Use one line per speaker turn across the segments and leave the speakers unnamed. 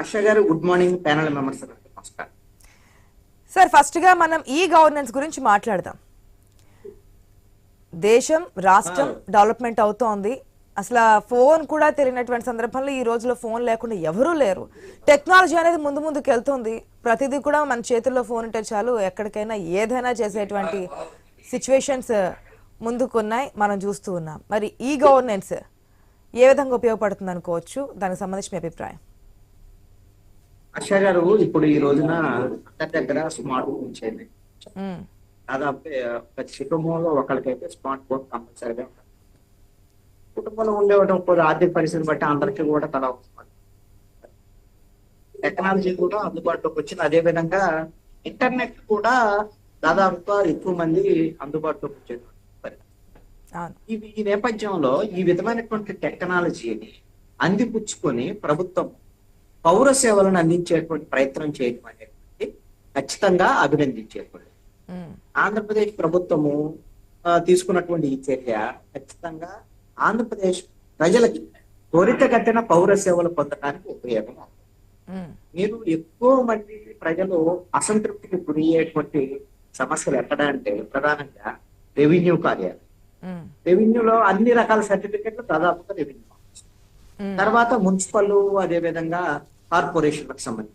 ఆశా గారు good morning panel members నమస్కారం.
Sir ఫస్ట్గా మనం ఈ గవర్నెన్స్ గురించి మాట్లాడదాం. దేశం రాష్ట్రం డెవలప్మెంట్ అవుతోంది. అసలు ఫోన్ కూడా తెలియనటువంటి సందర్భంలో ఈ రోజులో ఫోన్ లేకుండా ఎవరూ లేరు. టెక్నాలజీ అనేది ముందు ముందుకు వెళ్తుంది. ప్రతిదీ కూడా మన చేతుల్లో ఫోన్ ఉంటే చాలు. ఎక్కడికైనా ఏదైనా చేసేటువంటి సిచ్యువేషన్స్ ముందుకున్నాయి. మనం చూస్తూ ఉన్నాం. మరి ఈ గవర్నెన్స్ ఏ విధంగా ఉపయోగపడుతుంది అనుకోవచ్చు దానికి సంబంధించి మీ అభిప్రాయం.
ఆశా గారు ఇప్పుడు ఈ రోజున అందరి దగ్గర స్మార్ట్ ఫోన్
ఉమ్,
దాదాపు ప్రతి కుటుంబంలో ఒకరికైతే స్మార్ట్ ఫోన్ కంపల్సరీగా ఉంటుంది కుటుంబంలో ఉండేవాడు ఒక ఆర్థిక పరిస్థితిని బట్టి అందరికీ కూడా తల. టెక్నాలజీ కూడా అందుబాటులోకి వచ్చింది. అదే విధంగా ఇంటర్నెట్ కూడా దాదాపుగా ఎక్కువ మంది అందుబాటులోకి ఈ ఈ నేపథ్యంలో ఈ విధమైనటువంటి టెక్నాలజీని అందిపుచ్చుకొని ప్రభుత్వం పౌర సేవలను అందించేటువంటి ప్రయత్నం చేయడం అనేది ఖచ్చితంగా అభినందించేటువంటి. ఆంధ్రప్రదేశ్ ప్రభుత్వము తీసుకున్నటువంటి ఈ చర్య ఖచ్చితంగా ఆంధ్రప్రదేశ్ ప్రజలకి త్వరితగతిన పౌర సేవలు పొందడానికి ఉపయోగం మీరు ఎక్కువ మంది ప్రజలు అసంతృప్తికి గురయ్యేటువంటి సమస్యలు ఎక్కడ అంటే ప్రధానంగా రెవెన్యూ కార్యాలయం రెవెన్యూలో అన్ని రకాల సర్టిఫికెట్లు దాదాపుగా రెవెన్యూ.
Hmm.
తర్వాత మున్సిపల్ అదే విధంగా కార్పొరేషన్లకు సంబంధించి.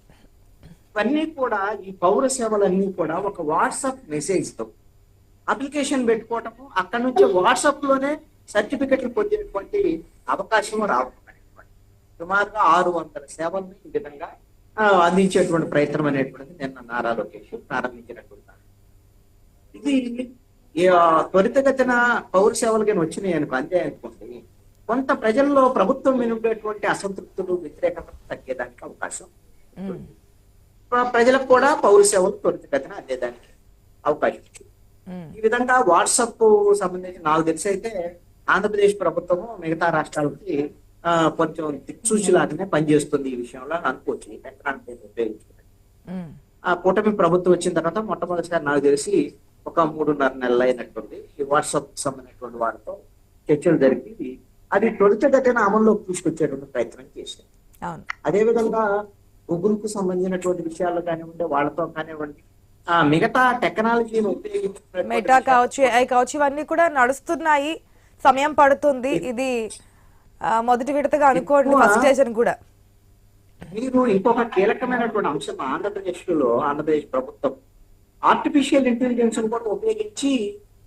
ఇవన్నీ కూడా ఈ పౌర సేవలన్నీ కూడా ఒక వాట్సాప్ మెసేజ్తో అప్లికేషన్ పెట్టుకోవటము అక్కడ నుంచి వాట్సాప్లోనే సర్టిఫికెట్లు పొందేటువంటి అవకాశం రావడం సుమారుగా ఆరు వందల సేవలను ఈ విధంగా అందించేటువంటి ప్రయత్నం అనేటువంటిది నిన్న నారా లోకేష్ ప్రారంభించినటువంటి ఇది త్వరితగతిన పౌర సేవలకి వచ్చినాయి అనుకో అంతే అనుకోండి. కొంత ప్రజల్లో ప్రభుత్వం మీద ఉండేటువంటి అసంతృప్తులు వ్యతిరేకత తగ్గేదానికి అవకాశం ప్రజలకు కూడా పౌర సేవలు త్వరితగతిన అందేదానికి అవకాశం. ఈ విధంగా వాట్సాప్ సంబంధించి నాకు తెలిసి అయితే ఆంధ్రప్రదేశ్ ప్రభుత్వము మిగతా రాష్ట్రాలకి కొంచెం దిక్సూచిలాగానే పనిచేస్తుంది ఈ విషయంలో అని అనుకోవచ్చు. ఉపయోగించుకుని ఆ కూటమి ప్రభుత్వం వచ్చిన తర్వాత మొట్టమొదటిసారి నాకు తెలిసి ఒక మూడున్నర నెలలు అయినటువంటి ఈ వాట్సాప్ సంబంధించినటువంటి వారితో చర్చలు జరిపి అది త్వరితగతిన అమల్లోకి తీసుకొచ్చేటువంటి ప్రయత్నం
అవును.
అదేవిధంగా గూగుల్కు సంబంధించినటువంటి విషయాలు కానివ్వండి వాళ్ళతో కానివ్వండి ఆ మిగతా టెక్నాలజీని ఉపయోగించుకున్నటువంటి
మెటా కావచ్చు ఏఐ కావచ్చు ఇవన్నీ కూడా నడుస్తున్నాయి. సమయం పడుతుంది. ఇది మొదటి విడతగా అనుకోండి ఫస్ట్ స్టేజ్ అని కూడా.
మీరు ఇంకొక కీలకమైనటువంటి అంశం ఆంధ్రప్రదేశ్లో ఆంధ్రప్రదేశ్ ప్రభుత్వం ఆర్టిఫిషియల్ ఇంటెలిజెన్స్ కూడా ఉపయోగించి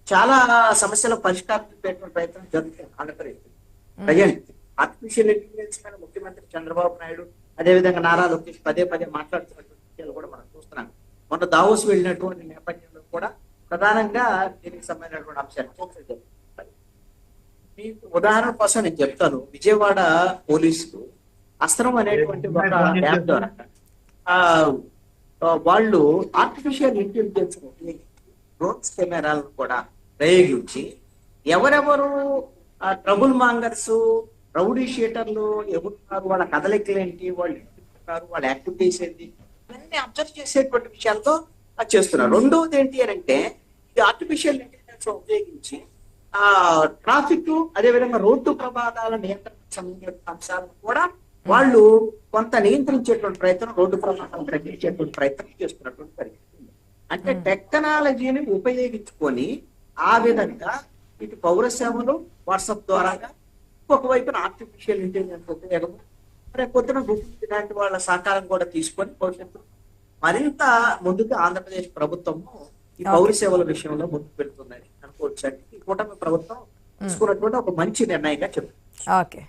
చాలా సమస్యల పరిష్కారం ప్రయత్నం జరుగుతుంది ఆంధ్రప్రదేశ్ ప్రజెంట్ ఆర్టిఫిషియల్ ఇంటెలిజెన్స్ పైన ముఖ్యమంత్రి చంద్రబాబు నాయుడు అదేవిధంగా నారా లోకేష్ పదే పదే మాట్లాడుతున్నటువంటి విషయాలు కూడా మనం చూస్తున్నాం. మొన్న దావోస్ వెళ్ళినటువంటి నేపథ్యంలో కూడా ప్రధానంగా దీనికి సంబంధించినటువంటి అంశాలు మీకు ఉదాహరణ కోసం నేను చెప్తాను. విజయవాడ పోలీసులు అస్త్రం అనేటువంటి ఒక యాప్ ద్వారా వాళ్ళు ఆర్టిఫిషియల్ ఇంటెలిజెన్స్ ఉపయోగించి డ్రోన్స్ కెమెరాలను కూడా ప్రయోగించి ఎవరెవరు ట్రబుల్ మాంగర్స్ రౌడీ షీటర్లు ఎవరున్నారు వాళ్ళ కదలికలు ఏంటి వాళ్ళు ఉన్నారు వాళ్ళ యాక్టివిటీస్ ఏంటి? ఇవన్నీ అబ్జర్వ్ చేసేటువంటి విషయాలతో అది చేస్తున్నారు. రెండవది ఏంటి అని అంటే ఇది ఆర్టిఫిషియల్ ఇంటెలిజెన్స్ ఉపయోగించి ఆ ట్రాఫిక్ అదేవిధంగా రోడ్డు ప్రమాదాల నియంత్రణకు సంబంధించిన అంశాలను కూడా వాళ్ళు కొంత నియంత్రించేటువంటి ప్రయత్నం రోడ్డు ప్రమాదాలను తగ్గించేటువంటి ప్రయత్నం చేస్తున్నటువంటి పరిస్థితి. అంటే టెక్నాలజీని ఉపయోగించుకొని ఆ విధంగా ఇటు పౌర సేవలు వాట్సాప్ ద్వారాగా ఒకవైపున ఆర్టిఫిషియల్ ఇంటెలిజెన్స్ ఉపయోగం రేపు పొద్దున గూగుల్ ఇలాంటి వాళ్ళ సహకారం కూడా తీసుకొని భవిష్యత్తు మరింత ముందుకు ఆంధ్రప్రదేశ్ ప్రభుత్వము ఈ పౌర సేవల విషయంలో ముందుకు వెళ్తుందని అనుకోవచ్చు ఈ కూటమి ప్రభుత్వం తీసుకున్నటువంటి ఒక మంచి నిర్ణయంగా చెప్తుంది.
ఓకే.